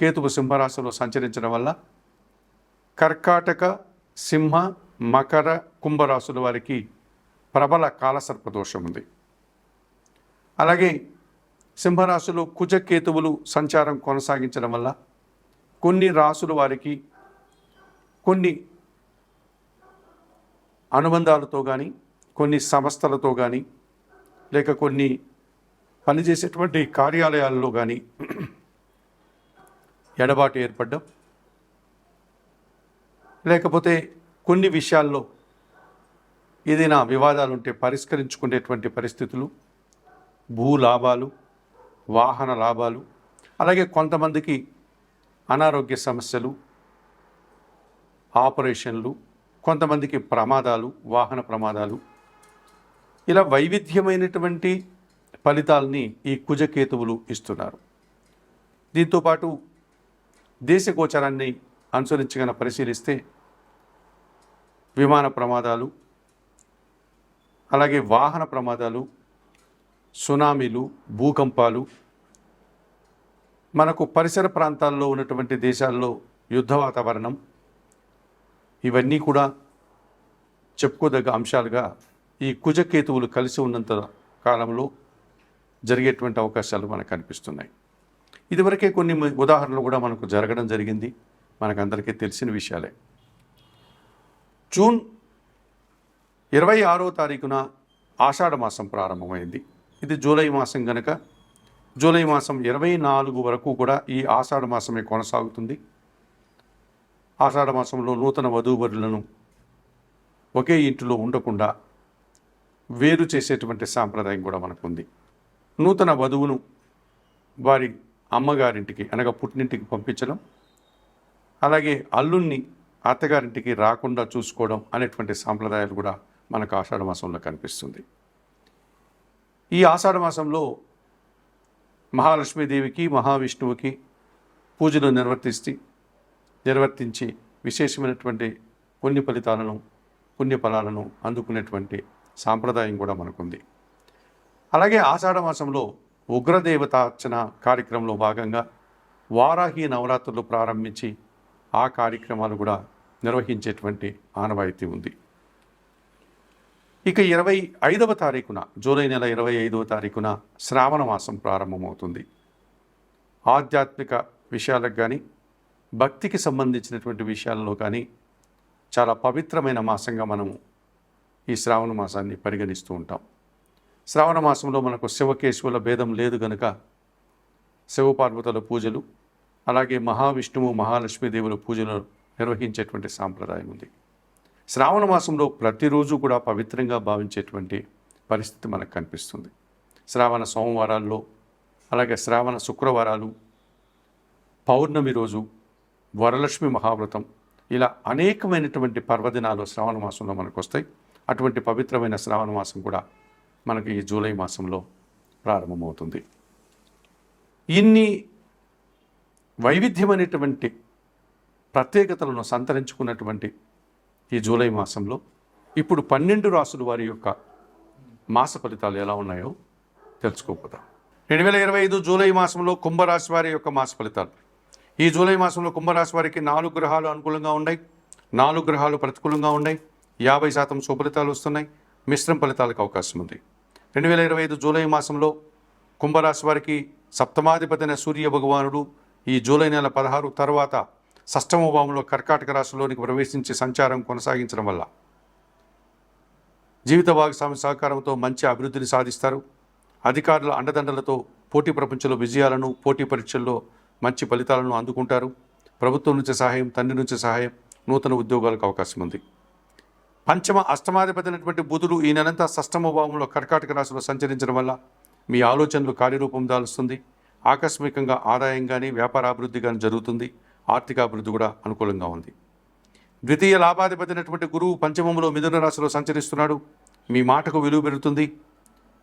కేతువు సింహరాశిలో సంచరించడం వల్ల కర్కాటక సింహ మకర కుంభరాశుల వారికి ప్రబల కాలసర్ప దోషం ఉంది. అలాగే సింహరాశిలో కుజకేతువులు సంచారం కొనసాగించడం వల్ల కొన్ని రాసుల వారికి కొన్ని అనుబంధాలతో కానీ కొన్ని సంస్థలతో కానీ లేక కొన్ని పనిచేసేటువంటి కార్యాలయాల్లో కానీ ఎడబాటు ఏర్పడడం. లేకపోతే కొన్ని విషయాల్లో ఏదైనా వివాదాలు ఉంటే పరిష్కరించుకునేటువంటి పరిస్థితులు భూ లాభాలు వాహన లాభాలు అలాగే కొంతమందికి అనారోగ్య సమస్యలు ఆపరేషన్లు కొంతమందికి ప్రమాదాలు వాహన ప్రమాదాలు. ఇలా వైవిధ్యమైనటువంటి ఫలితాలని ఈ కుజకేతువులు ఇస్తున్నారు. దీంతోపాటు దేశ గోచరాన్ని అనుసరించగల పరిశీలిస్తే విమాన ప్రమాదాలు అలాగే వాహన ప్రమాదాలు సునామీలు భూకంపాలు మనకు పరిసర ప్రాంతాల్లో ఉన్నటువంటి దేశాల్లో యుద్ధ వాతావరణం ఇవన్నీ కూడా చెప్పుకోదగ్గ అంశాలుగా ఈ కుజకేతువులు కలిసి ఉన్నంత కాలంలో జరిగేటువంటి అవకాశాలు మనకు కనిపిస్తున్నాయి. ఇదివరకే కొన్ని ఉదాహరణలు కూడా మనకు జరగడం జరిగింది. మనకందరికీ తెలిసిన విషయాలే. జూన్ ఇరవై ఆరో తారీఖున ఆషాఢ మాసం ప్రారంభమైంది. ఇది జూలై మాసం గనక. జూలై మాసం ఇరవై నాలుగు వరకు కూడా ఈ ఆషాఢ మాసమే కొనసాగుతుంది. ఆషాఢ మాసంలో నూతన వధూవరులను ఒకే ఇంటిలో ఉండకుండా వేరు చేసేటువంటి సాంప్రదాయం కూడా మనకుంది. నూతన వధువును వారి అమ్మగారింటికి అనగా పుట్టినింటికి పంపించడం. అలాగే అల్లుణ్ణి అత్తగారింటికి రాకుండా చూసుకోవడం అనేటువంటి సాంప్రదాయాలు కూడా మనకు ఆషాఢ మాసంలో కనిపిస్తుంది. ఈ ఆషాఢ మాసంలో మహాలక్ష్మీదేవికి మహావిష్ణువుకి పూజలు నిర్వర్తిస్తే నిర్వర్తించి విశేషమైనటువంటి పుణ్య ఫలితాలను పుణ్య ఫలాలను అందుకునేటువంటి సాంప్రదాయం కూడా మనకుంది. అలాగే ఆషాఢ మాసంలో ఉగ్రదేవత అర్చన కార్యక్రమంలో భాగంగా వారాహి నవరాత్రులు ప్రారంభించి ఆ కార్యక్రమాలు కూడా నిర్వహించేటువంటి ఆనవాయితీ ఉంది. ఇక ఇరవై ఐదవ తారీఖున జూలై నెల ఇరవై ఐదవ తారీఖున శ్రావణ మాసం ప్రారంభమవుతుంది. ఆధ్యాత్మిక విషయాలకు కానీ భక్తికి సంబంధించినటువంటి విషయాలలో కానీ చాలా పవిత్రమైన మాసంగా మనము ఈ శ్రావణ మాసాన్ని పరిగణిస్తూ ఉంటాం. శ్రావణ మాసంలో మనకు శివకేశవుల భేదం లేదు గనుక శివపార్వతుల పూజలు అలాగే మహావిష్ణువు మహాలక్ష్మీదేవుల పూజలు నిర్వహించేటువంటి సాంప్రదాయం ఉంది. శ్రావణ మాసంలో ప్రతిరోజు కూడా పవిత్రంగా భావించేటువంటి పరిస్థితి మనకు కనిపిస్తుంది. శ్రావణ సోమవారాల్లో అలాగే శ్రావణ శుక్రవారాలు పౌర్ణమి రోజు వరలక్ష్మి మహావ్రతం ఇలా అనేకమైనటువంటి పర్వదినాలు శ్రావణ మాసంలో మనకు వస్తాయి. అటువంటి పవిత్రమైన శ్రావణ మాసం కూడా మనకి ఈ జూలై మాసంలో ప్రారంభమవుతుంది. ఇన్ని వైవిధ్యమైనటువంటి ప్రత్యేకతలను సంతరించుకున్నటువంటి ఈ జూలై మాసంలో ఇప్పుడు పన్నెండు రాసుల వారి యొక్క మాస ఫలితాలు ఎలా ఉన్నాయో తెలుసుకోకపోతాం రెండు వేల ఇరవై ఐదు జూలై మాసంలో కుంభరాశి వారి యొక్క మాస ఫలితాలు. ఈ జూలై మాసంలో కుంభరాశి వారికి నాలుగు గ్రహాలు అనుకూలంగా ఉన్నాయి. నాలుగు గ్రహాలు ప్రతికూలంగా ఉన్నాయి. యాభై శాతం సుఫలితాలు వస్తున్నాయి. మిశ్రమ ఫలితాలకు అవకాశం ఉంది. రెండు వేల ఇరవై ఐదు జూలై మాసంలో కుంభరాశి వారికి సప్తమాధిపతి అయిన సూర్య భగవానుడు ఈ జూలై నెల పదహారు తర్వాత షష్టమ భావంలో కర్కాటక రాశిలోనికి ప్రవేశించి సంచారం కొనసాగించడం వల్ల జీవిత భాగస్వామి సహకారంతో మంచి అభివృద్ధిని సాధిస్తారు. అధికారుల అండదండలతో పోటీ ప్రపంచంలో విజయాలను పోటీ పరీక్షల్లో మంచి ఫలితాలను అందుకుంటారు. ప్రభుత్వం నుంచి సహాయం తండ్రి నుంచి సహాయం నూతన ఉద్యోగాలకు అవకాశం ఉంది. పంచమ అష్టమాధిపతి అయినటువంటి బుధుడు ఈ నెలంతా సష్టమ భావంలో కర్కాటక రాశిలో సంచరించడం వల్ల మీ ఆలోచనలు కార్యరూపం దాలుస్తుంది. ఆకస్మికంగా ఆదాయం కానీ వ్యాపారాభివృద్ధి కానీ జరుగుతుంది. ఆర్థికాభివృద్ధి కూడా అనుకూలంగా ఉంది. ద్వితీయ లాభాధిపతి అయినటువంటి గురువు పంచమంలో మిథున రాశిలో సంచరిస్తున్నాడు. మీ మాటకు విలువ పెరుగుతుంది.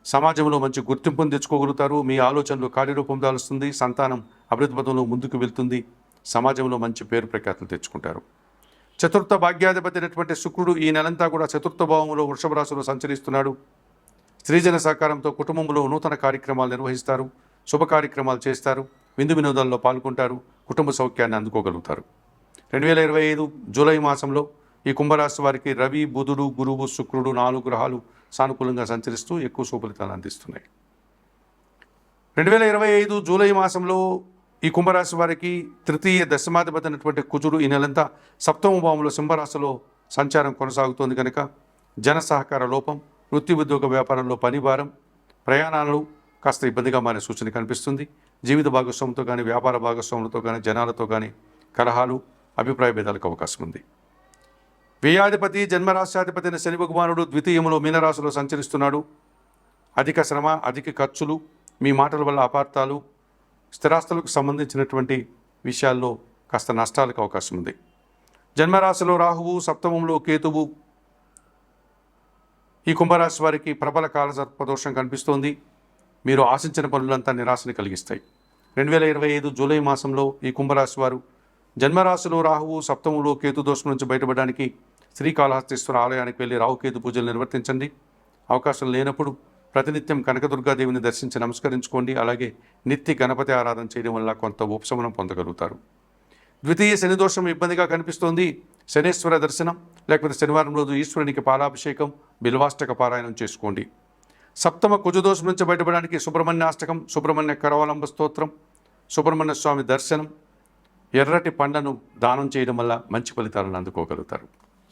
సమాజంలో మంచి గుర్తింపును తెచ్చుకోగలుగుతారు. మీ ఆలోచనలు కార్యరూపం దాలుస్తుంది. సంతానం అభివృద్ధి పథంలో ముందుకు వెళ్తుంది. సమాజంలో మంచి పేరు ప్రఖ్యాతులు తెచ్చుకుంటారు. చతుర్థ భాగ్యాధిపతి అయినటువంటి శుక్రుడు ఈ నెలంతా కూడా చతుర్థ భావంలో వృషభ రాశిలో సంచరిస్తున్నాడు. స్త్రీజన సహకారంతో కుటుంబంలో నూతన కార్యక్రమాలు నిర్వహిస్తారు శుభ కార్యక్రమాలు చేస్తారు విందు వినోదాల్లో పాల్గొంటారు కుటుంబ సౌఖ్యాన్ని అందుకోగలుగుతారు. రెండు వేల ఇరవై ఐదు జూలై మాసంలో ఈ కుంభరాశి వారికి రవి బుధుడు గురువు శుక్రుడు నాలుగు గ్రహాలు సానుకూలంగా సంచరిస్తూ ఎక్కువ శుభలితాలు అందిస్తున్నాయి. రెండు వేల ఇరవై ఐదు జూలై మాసంలో ఈ కుంభరాశి వారికి తృతీయ దశమాధిపతి అయినటువంటి కుజుడు ఈ నెలంతా సప్తమ భావంలో సింహరాశిలో సంచారం కొనసాగుతోంది కనుక జన సహకార లోపం వృత్తి ఉద్యోగ వ్యాపారంలో పనిభారం ప్రయాణాలు కాస్త ఇబ్బందిగా మారే సూచన కనిపిస్తుంది. జీవిత భాగస్వామితో కానీ వ్యాపార భాగస్వాములతో కానీ జనాలతో కానీ కలహాలు అభిప్రాయ భేదాలకు అవకాశం ఉంది. వ్యయాధిపతి జన్మరాశ్యాధిపతి అయిన శని భగవానుడు ద్వితీయంలో మీనరాశిలో సంచరిస్తున్నాడు. అధిక శ్రమ అధిక ఖర్చులు మీ మాటల వల్ల అపార్థాలు స్థిరాస్తులకు సంబంధించినటువంటి విషయాల్లో కాస్త నష్టాలకు అవకాశం ఉంది. జన్మరాశిలో రాహువు సప్తమంలో కేతువు. ఈ కుంభరాశి వారికి ప్రబల కాల సర్పదోషం కనిపిస్తోంది. మీరు ఆశించిన పనులంతా నిరాశని కలిగిస్తాయి. రెండు వేల ఇరవై ఐదు జూలై మాసంలో ఈ కుంభరాశి వారు జన్మరాశిలో రాహువు సప్తమంలో కేతు దోషం నుంచి బయటపడడానికి శ్రీకాళహస్తీశ్వర ఆలయానికి వెళ్ళి రాహుకేతు పూజలు నిర్వర్తించండి. అవకాశం లేనప్పుడు ప్రతినిత్యం కనకదుర్గాదేవిని దర్శించి నమస్కరించుకోండి. అలాగే నిత్య గణపతి ఆరాధన చేయడం వల్ల కొంత ఉపశమనం పొందగలుగుతారు. ద్వితీయ శని దోషం ఇబ్బందిగా కనిపిస్తోంది. శనేశ్వర దర్శనం లేకపోతే శనివారం రోజు ఈశ్వరునికి పాలాభిషేకం బిల్వాష్టక పారాయణం చేసుకోండి. సప్తమ కుజదోషం నుంచి బయటపడడానికి సుబ్రహ్మణ్యాష్టకం సుబ్రహ్మణ్య కరవలంబ స్తోత్రం సుబ్రహ్మణ్య స్వామి దర్శనం ఎర్రటి పండ్లను దానం చేయడం వల్ల మంచి ఫలితాలను అందుకోగలుగుతారు.